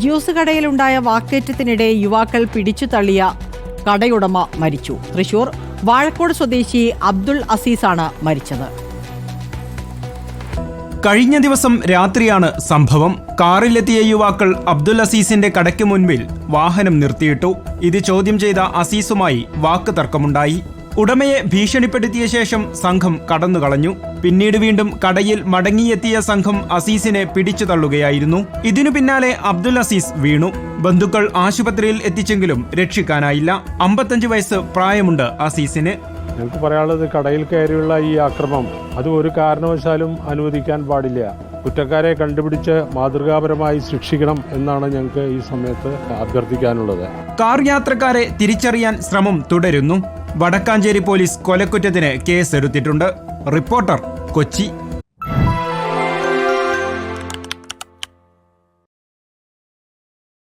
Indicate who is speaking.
Speaker 1: Juice കടയിലുണ്ടായ വാക്കേറ്റത്തിനിടെ യുവാക്കൾ പിടിച്ചു തള്ളിയ കടയുടമ മരിച്ചു. തൃശൂർ വാഴക്കോട് സ്വദേശി അബ്ദുൾ അസീസാണ് മരിച്ചത്.
Speaker 2: കഴിഞ്ഞ ദിവസം രാത്രിയാണ് സംഭവം. കാറിലെത്തിയ യുവാക്കൾ അബ്ദുൽ അസീസിന്റെ കടയ്ക്ക് മുൻപിൽ വാഹനം നിർത്തിയിട്ടു. ഇത് ചോദ്യം ചെയ്ത അസീസുമായി വാക്ക് തർക്കമുണ്ടായി ഉടമയെ ഭീഷണിപ്പെടുത്തിയ ശേഷം സംഘം കടന്നുകളഞ്ഞു. പിന്നീട് വീണ്ടും കടയിൽ മടങ്ങിയെത്തിയ സംഘം അസീസിനെ പിടിച്ചു തള്ളുകയായിരുന്നു. ഇതിനു പിന്നാലെ അബ്ദുൽ അസീസ് വീണു. ബന്ധുക്കൾ ആശുപത്രിയിൽ എത്തിച്ചെങ്കിലും രക്ഷിക്കാനായില്ല. അമ്പത്തഞ്ച് വയസ്സ് പ്രായമുണ്ട് അസീസിന്.
Speaker 3: ഞങ്ങൾക്ക് പറയാനുള്ളത് കടയിൽ കയറിയുള്ള ഈ ആക്രമം അത് ഒരു കാരണവശാലും അനുവദിക്കാൻ പാടില്ല. കുറ്റക്കാരെ കണ്ടുപിടിച്ച് മാതൃകാപരമായി ശിക്ഷിക്കണം എന്നാണ് ഞങ്ങൾക്ക് ഈ സമയത്ത് അഭ്യർത്ഥിക്കാനുള്ളത്.
Speaker 2: കാർ യാത്രക്കാരെ തിരിച്ചറിയാൻ ശ്രമം തുടരുന്നു. വടക്കാഞ്ചേരി പോലീസ് കൊലക്കുറ്റത്തിന് കേസെടുത്തിട്ടുണ്ട്. റിപ്പോർട്ടർ കൊച്ചി